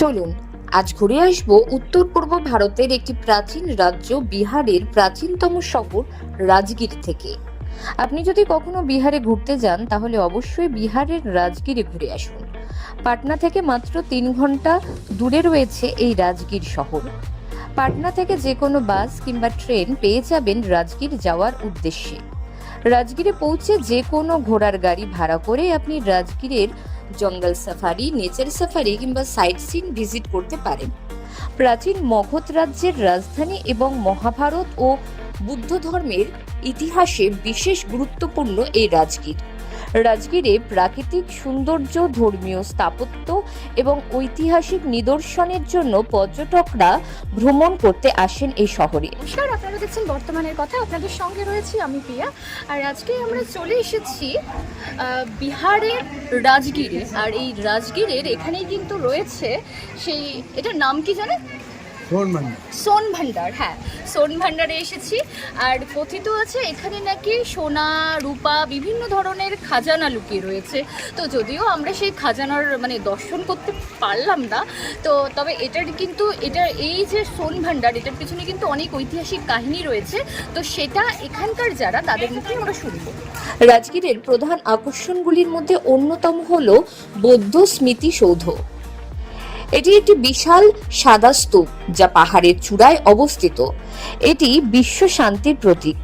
চলুন, আজ ঘুরে আসব উত্তর পূর্ব ভারতের একটি প্রাচীন রাজ্য বিহারের প্রাচীনতম শহর রাজগীর থেকে। আপনি যদি কখনো বিহারে ঘুরতে যান, তাহলে অবশ্যই বিহারের রাজগীরে ঘুরে আসুন। পাটনা থেকে মাত্র তিন ঘণ্টা দূরে রয়েছে এই রাজগীর শহর। পাটনা থেকে যে কোনো বাস কিংবা ট্রেন পেয়ে যাবেন রাজগীর যাওয়ার উদ্দেশ্যে। রাজগীরে পৌঁছে যে কোনো ঘোড়ার গাড়ি ভাড়া করে আপনি রাজগীরের জঙ্গল সাফারি, নেচার সাফারি কিংবা সাইট সিন ভিজিট করতে পারেন। প্রাচীন মগধ রাজ্যের রাজধানী এবং মহাভারত ও বুদ্ধ ধর্মের ইতিহাসে বিশেষ গুরুত্বপূর্ণ এই রাজগীর রাজগীরে প্রাকৃতিক সৌন্দর্য, ধর্মীয় স্থাপত্য এবং ঐতিহাসিক নিদর্শনের জন্য পর্যটকরা ভ্রমণ করতে আসেন এই শহরে। নমস্কার, আপনারা দেখছেন বর্তমানের কথা। আপনাদের সঙ্গে রয়েছি আমি প্রিয়া। আর আজকে আমরা চলে এসেছি বিহারের রাজগীরে। আর এই রাজগীরের এখানেই কিন্তু রয়েছে সেই এটার নাম কি জানে ফোন মানে সোন ভান্ডার। হ্যাঁ। সোন ভান্ডারে এসেছি। আর কথিত আছে এখানে নাকি সোনা রূপা বিভিন্ন ধরনের খাজানা লুকিয়ে রয়েছে। তো যদিও আমরা সেই খাজানার মানে দর্শন করতে পারলাম না তো তবে এটার কিন্তু এটার এই যে সোন ভান্ডার এটার পিছনে কিন্তু অনেক ঐতিহাসিক কাহিনী রয়েছে। তো সেটা এখানকার যারা তাদের মুখে আমরা শুনব। রাজগীরের প্রধান আকর্ষণগুলির মধ্যে অন্যতম হল বৌদ্ধ স্মৃতিসৌধ। এটি একটি বিশাল সাদা স্তূপ যা পাহাড়ের চূড়ায় অবস্থিত। এটি বিশ্ব শান্তির প্রতীক।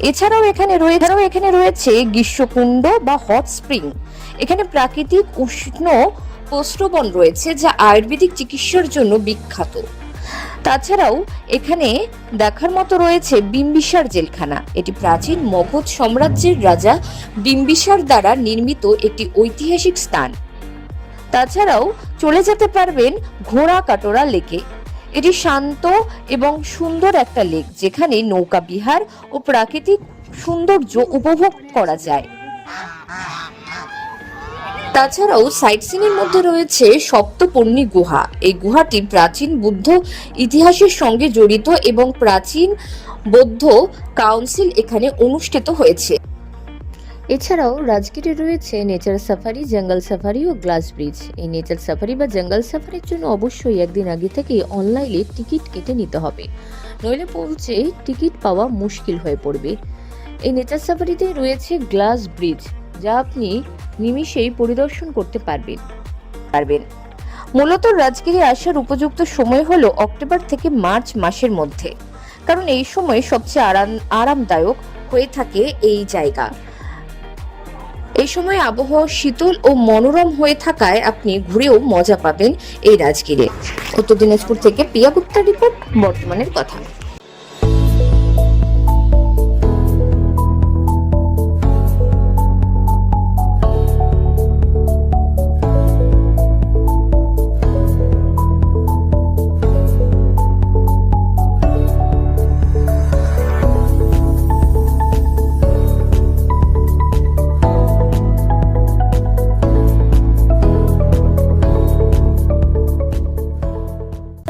এছাড়াও এখানে রয়েছে এখানে রয়েছে গ্রীষ্মকুণ্ড বা হট স্প্রিং। এখানে প্রাকৃতিক উষ্ণ প্রস্রবণ রয়েছে যা আয়ুর্বেদিক চিকিৎসার জন্য বিখ্যাত। তাছাড়াও এখানে দেখার মতো রয়েছে বিম্বিসার জেলখানা। এটি প্রাচীন মগধ সাম্রাজ্যের রাজা বিম্বিসার দ্বারা নির্মিত একটি ঐতিহাসিক স্থান। তাছাড়াও চলে যেতে পারবেন ঘোড়া কাটোরা লেকে। এটি শান্ত এবং সুন্দর একটা লেক, যেখানে নৌকা বিহার ও প্রাকৃতিক সৌন্দর্য উপভোগ করা যায়। তাছাড়াও সাইট সিনের মধ্যে রয়েছে সপ্তপর্ণী গুহা। এই গুহাটি প্রাচীন বুদ্ধ ইতিহাসের সঙ্গে জড়িত এবং প্রাচীন বৌদ্ধ কাউন্সিল এখানে অনুষ্ঠিত হয়েছে। এছাড়াও রাজগীরে রয়েছে নেচার সাফারি জঙ্গল সাফারি ও গ্লাস ব্রিজ এই নেচার সাফারি বা জঙ্গল সাফারির জন্য অবশ্যই একদিন আগে থেকে অনলাইনে টিকিট কেটে নিতে হবে। নইলে পৌঁছে টিকিট পাওয়া মুশকিল হয়ে পড়বে। এই নেচার সাফারিতে রয়েছে গ্লাস ব্রিজ যা আপনি নিমিষেই পরিদর্শন করতে পারবেন। পারবেন। মূলত রাজগীরে আসার উপযুক্ত সময় হলো অক্টোবর থেকে মার্চ মাসের মধ্যে। কারণ এই সময় সবচেয়ে আরাম, আরামদায়ক হয়ে থাকে এই জায়গা। এই সময় আবহাওয়া শীতল ও মনোরম হয়ে থাকায় আপনি ঘুরেও মজা পাবেন এই রাজগীরে। উত্তর দিনাজপুর থেকে পিয়া গুপ্তা রিপোর্ট, বর্তমানের কথা।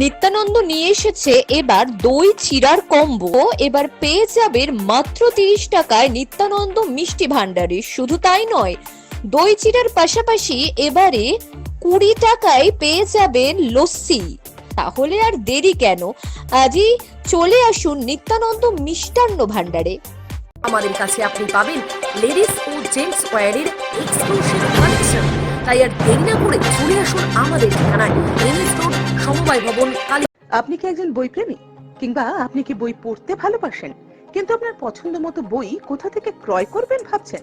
নিত্যানন্দ নিয়ে এসেছে এবার দই চিরার কম্বো। এবার পেয়ে যাবেন মাত্র তিরিশ টাকায় নিত্যানন্দ মিষ্টি ভান্ডারে শুধু তাই নয়, দই চিরার পাশাপাশি এবারে কুড়ি টাকায় পেয়ে যাবেন লস্যি। তাহলে আর দেরি কেন? আজই চলে আসুন নিত্যানন্দ মিষ্টান্ন ভান্ডারে আমাদের কাছে আপনি পাবেন লেডিস ও জেন্টস ওয়্যারের এক্সক্লুসিভ তাই আর দেরি না করে চলে আসুন আমাদের ঠিকানায় সমবায় ভবন, কালী আপনি কি একজন বই প্রেমী কিংবা আপনি কি বই পড়তে ভালোবাসেন? কিন্তু আপনার পছন্দ মতো বই কোথা থেকে ক্রয় করবেন ভাবছেন?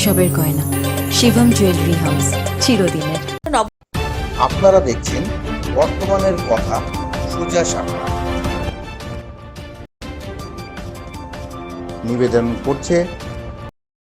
উৎসবের গয়না। শিবম জুয়েলারি হাউস চিরদিনের। আপনারা দেখছেন বর্তমানের কথা সোজা সাপটা নিবেদন করছে